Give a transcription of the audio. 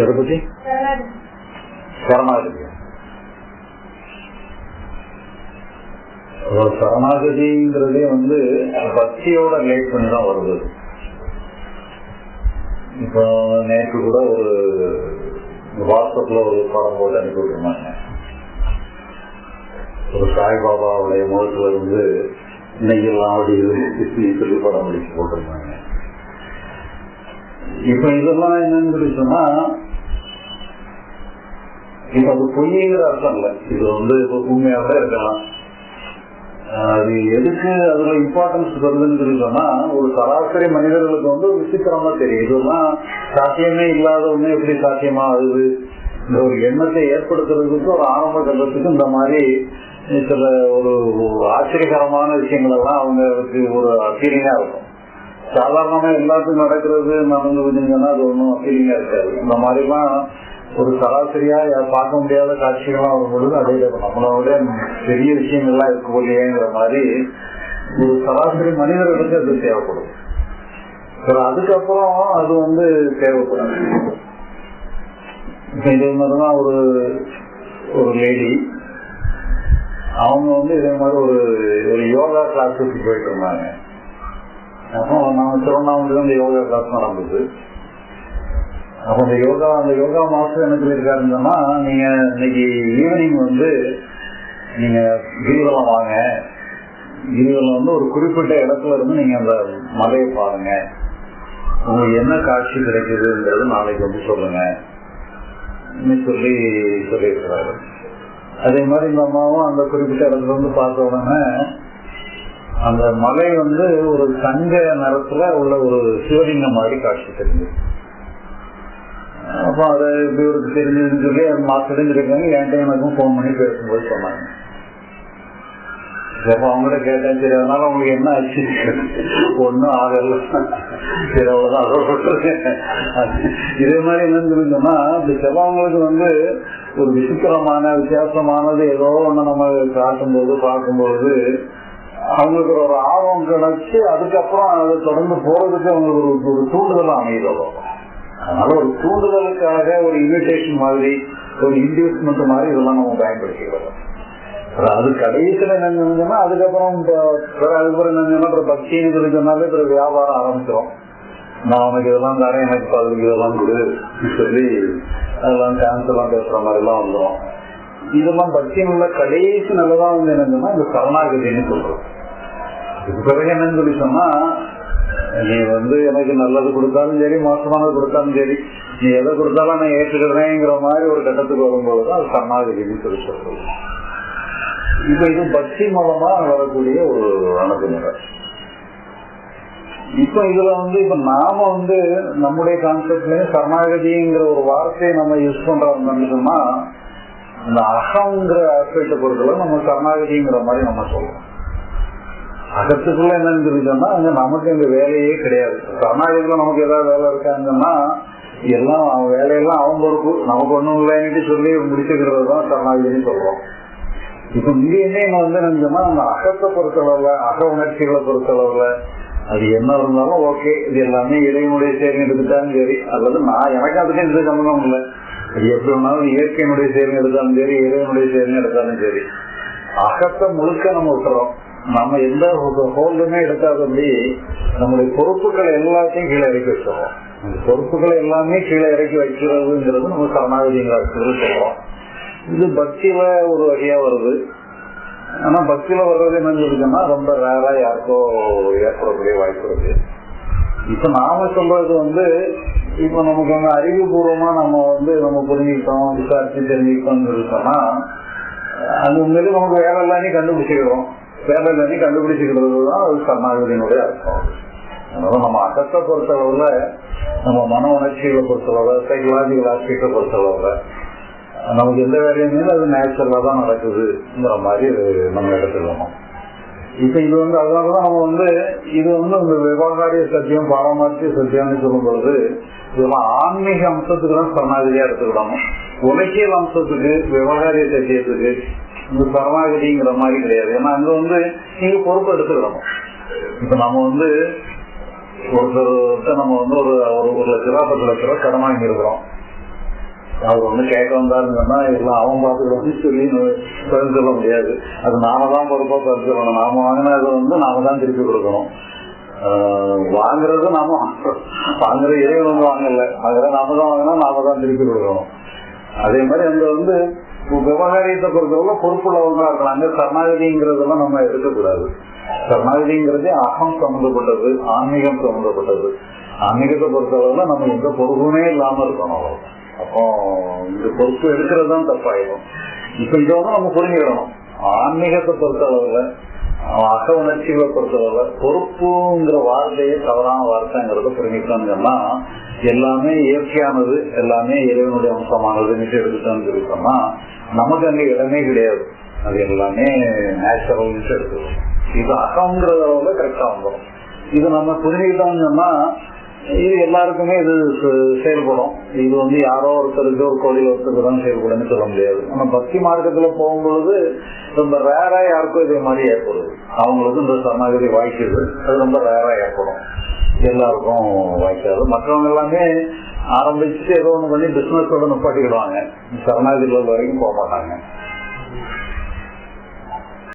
எதை பத்தி? சரணாகதி சரணாகதிங்கிறதே வந்து பக்தியோட ரிலேட் பண்ணி தான் வருது. இப்போ நேற்று கூட ஒரு வாட்ஸ்அப்ல ஒரு படம் போட்டு அனுப்பி விட்டுருந்தாங்க. ஒரு சாய்பாபாவுடைய முகத்துல இருந்து இன்னைக்கெல்லாம் அப்படி சொல்லி படம் முடிச்சு போட்டிருந்தாங்க. இப்ப இதெல்லாம் என்னன்னு சொல்லி சொன்னா இப்ப அது பொய்யுங்கிற அர்த்தம் இல்ல. இது வந்து இப்ப உண்மையாக இருக்கலாம். அது எதுக்கு அதுல இம்பார்ட்டன்ஸ் வருதுன்னு சொல்லி சொன்னா ஒரு சராசரி மனிதர்களுக்கு வந்து ஒரு விசித்திரமா தெரியும். இதெல்லாம் சாத்தியமே இல்லாத ஒண்ணு எப்படி சாத்தியமா ஆகுது இந்த ஒரு எண்ணத்தை ஏற்படுத்துறதுக்கு ஒரு ஆரம்ப கட்டத்துக்கு இந்த மாதிரி சில ஒரு ஆச்சரியகரமான விஷயங்கள் எல்லாம் அவங்களுக்கு ஒரு ஃபீலிங்கா இருக்கும். சாதாரணமா எல்லாத்துக்கும் நடக்கிறது நடந்து அது ஒன்றும் அப்பீலிங்கா இருக்காது. இந்த மாதிரிலாம் ஒரு சராசரியா பார்க்க முடியாத காட்சிகள்லாம் வரும்பொழுது அதே நம்மளோட பெரிய விஷயங்கள்லாம் இருக்க போலியேங்கிற மாதிரி ஒரு சராசரி மனிதர்களுக்கு அது தேவைப்படும். அதுக்கப்புறம் அது வந்து தேவைப்படும் இதே மாதிரிதான் ஒரு ஒரு லேடி அவங்க வந்து இதே மாதிரி ஒரு ஒரு யோகா கிளாஸுக்கு போயிட்டு இருந்தாங்க. அப்போ நம்ம திருவண்ணாமலை அந்த யோகா கிளாஸ் நடந்தது. அப்போ அந்த யோகா அந்த யோகா மாஸ்டர் என்ன சொல்லியிருக்காருன்னு நீங்க இன்னைக்கு ஈவினிங் வந்து நீங்க கிரிவலம் வாங்க. கிரிவலம் வந்து ஒரு குறிப்பிட்ட இடத்துல இருந்து நீங்க அந்த மலையை பாருங்க. உங்களுக்கு என்ன காட்சி கிடைக்குதுன்றது நாளைக்கு வந்து சொல்லுங்க. சொல்லி சொல்லியிருக்கிறாரு. அதே மாதிரி இந்த அம்மாவும் அந்த குறிப்பிட்ட இடத்துல இருந்து பார்த்த உடனே அந்த மலை வந்து ஒரு தங்க நிறத்துல உள்ள ஒரு சிவலிங்கம் மாதிரி காட்சி தெரிஞ்சது. அப்போ அதை இவருக்கு தெரிஞ்சதுன்னு சொல்லி மாஸ்டர் தெரிஞ்சிருக்காங்க என்கிட்ட எனக்கும் ஃபோன் பண்ணி பேசும்போது சொன்னாங்க. அப்போ அவங்ககிட்ட கேட்டேன் சரி அதனால உங்களுக்கு என்ன ஆச்சு? ஒன்றும் ஆகல. சரி அவ்வளோதான் இதே மாதிரி என்னன்னு சொல்லி இந்த செவ்வவங்களுக்கு வந்து ஒரு விசித்திரமான வித்தியாசமானது ஏதோ ஒன்று நம்ம காட்டும்போது பார்க்கும்போது அவங்களுக்கு ஒரு ஆர்வம் கிடைச்சி அதுக்கப்புறம் அதை தொடர்ந்து போறதுக்கு அவங்களுக்கு ஒரு ஒரு தூண்டுதல் அமைதோ அதனால ஒரு தூண்டுதலுக்காக ஒரு இன்விடேஷன் மாதிரி ஒரு இன்டியூஸ்மெண்ட் மாதிரி இதெல்லாம் நம்ம பயன்படுத்திக்கிறோம். அது கடைசியில நினைஞ்சோம்னா அதுக்கப்புறம் அதுக்கப்புறம் என்னன்னா பக்தின்னு தெரிஞ்சோம்னாலே சொன்னாலே பிற வியாபாரம் ஆரம்பிச்சிடும் நான் உனக்கு இதெல்லாம் தரேன் எனக்கு பதிலுக்கு இதெல்லாம் கொடு சொல்லி அதெல்லாம் டான்ஸ் எல்லாம் பேசுற மாதிரி எல்லாம் வந்துடும் இதெல்லாம் பக்தியினுள்ள கடைசி நல்லதான் வந்து என்னன்னா இந்த சரணாகதின்னு சொல்றோம். இதுக்கு பிறகு என்னன்னு சொல்லி சொன்னா நீ வந்து எனக்கு நல்லது கொடுத்தாலும் சரி மோசமானது கொடுத்தாலும் சரி நீ எதை கொடுத்தாலும் நான் ஏற்றுக்கிறேங்கிற மாதிரி ஒரு கட்டத்துக்கு வரும்போது அது சரணாகதின்னு சொல்லி சொல்றது இப்ப இது பக்தி மூலமா வரக்கூடிய ஒரு அணுகுமுறை இப்ப இதுல வந்து இப்ப நாம வந்து நம்முடைய கான்செப்ட்லயும் சரணாகதிங்கிற ஒரு வார்த்தையை நம்ம யூஸ் பண்றோம்னு சொன்னா இந்த அகங்கிற ஆஸ்பெக்ட பொறுத்தவரை நம்ம சரணாகதிங்கிற மாதிரி நம்ம சொல்றோம். அகத்துக்குள்ள என்னன்னு சொல்லி சொன்னா அங்க நமக்கு இந்த வேலையே கிடையாது. சரணாகதியில நமக்கு ஏதாவது வேலை இருக்காங்கன்னா எல்லாம் அவன் வேலையெல்லாம் அவன் பொறுப்பு. நமக்கு ஒண்ணும் இல்லைன்னு சொல்லி முடிச்சுக்கிறது தான் சரணாகதின்னு சொல்றோம். இப்ப இங்கேயுமே வந்து நினைச்சோம்னா அந்த அகத்தை பொறுத்தளவுல அக உணர்ச்சிகளை பொறுத்தளவுல அது என்ன இருந்தாலும் ஓகே. இது எல்லாமே இறைவனுடைய சேர்ந்து எடுத்துட்டாலும் சரி. அல்லது நான் எனக்கு அதுக்கு எந்த சம்பந்தம் இல்லை. அது எப்படி வேணாலும் இயற்கையினுடைய சேர்ந்து எடுத்தாலும் சரி இறைவனுடைய சேர்ந்து எடுத்தாலும் சரி. அகத்தை முழுக்க நம்ம விட்டுறோம். நம்ம எந்த ஹோல்டுமே எடுக்காதபடி நம்முடைய பொறுப்புகள் எல்லாத்தையும் கீழே இறக்கி வச்சிடறோம் அந்த பொறுப்புகளை எல்லாமே கீழே இறக்கி வைக்கிறதுங்கிறது நம்ம சரணாகதிங்கிற சொல்றோம். இது பக்தியில ஒரு வகையா வருது. ஆனா பக்தியில வர்றது என்னன்னு சொல்லிக்கன்னா ரொம்ப ரேரா யாருக்கோ ஏற்படக்கூடிய வாய்ப்பு இருக்கு. இப்ப நாம சொல்றது வந்து இப்ப நமக்கு வந்து அறிவுபூர்வமா நம்ம வந்து நம்ம புரிஞ்சுக்கிட்டோம் விசாரிச்சு தெரிஞ்சுக்கிட்டோம்னு இருக்கோம்னா அது உண்மையிலே நமக்கு வேலை எல்லாமே கண்டுபிடிச்சிக்கிறோம் வேலை எல்லாத்தையும் கண்டுபிடிச்சிக்கிறது தான் அது சரணாகதியினுடைய அர்த்தம். அதனால நம்ம அகத்தை பொறுத்தளவுல நம்ம மன உணர்ச்சிகளை பொறுத்தளவுல சைக்கலாஜிக்கல் ஆஸ்பெக்டை பொறுத்தளவுல நமக்கு எந்த வேலையுமே அது நேச்சுரலா தான் நடக்குதுங்கிற மாதிரி நம்ம எடுத்துக்கணும். இப்ப இது வந்து அதனாலதான் நம்ம வந்து இது வந்து இந்த விவகாரிய சத்தியம் பாரமார்த்திய சத்தியம்னு சொல்லும் பொழுது இதெல்லாம் ஆன்மீக அம்சத்துக்கு தான் சரணாகதியா எடுத்துக்கிடணும். உலகியல் அம்சத்துக்கு விவகாரிய சத்தியத்துக்கு இந்த சரணாகதிங்கிற மாதிரி கிடையாது. ஏன்னா அங்க வந்து நீங்க பொறுப்பு எடுத்துக்கிறோம் இப்ப நம்ம வந்து ஒருத்தர் நம்ம வந்து ஒரு ஒரு ஒரு லட்ச ரூபா பத்து லட்ச ரூபா கடன் வாங்கியிருக்கிறோம். அவர் வந்து கேட்க வந்தாருன்னு சொன்னா எல்லாம் அவன் பார்த்துக்கணும் சொல்லி பதில் சொல்ல முடியாது. அது நாம தான் பொறுப்பா பதில் சொல்லணும். நாம வாங்கினதை வந்து நாம தான் திருப்பி கொடுக்கணும். வாங்குறது நாம வாங்குற இறைவன் வந்து வாங்கல. வாங்குற நாம தான் வாங்கினா நாம தான் திருப்பி கொடுக்கணும். அதே மாதிரி அங்க வந்து விவகாரியத்தை பொறுத்தவரை பொறுப்புள்ளவங்களா இருக்கலாம். அங்க சரணாகதிங்கிறதெல்லாம் நம்ம எடுக்கக்கூடாது. சரணாகதிங்கிறதே அகம் சம்பந்தப்பட்டது ஆன்மீகம் சம்பந்தப்பட்டது. ஆன்மீகத்தை பொறுத்தளவுல நம்ம எந்த பொறுப்புமே இல்லாம இருக்கணும். அப்போ இந்த பொறுப்பு எடுக்கிறது தான் தப்பாயிடும். இப்ப இதை வந்து நம்ம புரிஞ்சுக்கணும். ஆன்மீகத்தை பொறுத்தளவுல அக உணர்ச்சிகளை பொறுத்தளவுல பொறுப்புங்கிற வார்த்தையே தவறான வார்த்தைங்கிறத புரிஞ்சுக்கணும்னா எல்லாமே இயற்கையானது எல்லாமே இறைவனுடைய அம்சமானதுன்னு எடுத்துட்டோம்னு சொல்லி சொன்னா நமக்கு அங்க இடமே கிடையாது. அது எல்லாமே நேச்சுரல் எடுத்துக்கணும் இது அகங்கிறதோட கரெக்டா வந்துடும் இது நம்ம புரிஞ்சுக்கிட்டோம்னா இது எல்லாருக்குமே இது செயல்படும். இது வந்து யாரோ ஒருத்தருக்கு ஒரு கோயில் ஒருத்தருக்கு தான் செயல்படும்னு சொல்ல முடியாது. நம்ம பக்தி மார்க்கத்துல போகும்பொழுது ரொம்ப ரேரா யாருக்கும் இதே மாதிரி ஏற்படுது. அவங்களுக்கு இந்த சரணாகதி வாய்க்குது. அது ரொம்ப ரேரா ஏற்படும். எல்லாருக்கும் வாய்க்காது. மற்றவங்க எல்லாமே ஆரம்பிச்சு ஏதோ ஒண்ணு பண்ணி பிசினஸோட நிப்பாட்டிக்கிடுவாங்க சரணாகதி வரைக்கும் போக மாட்டாங்க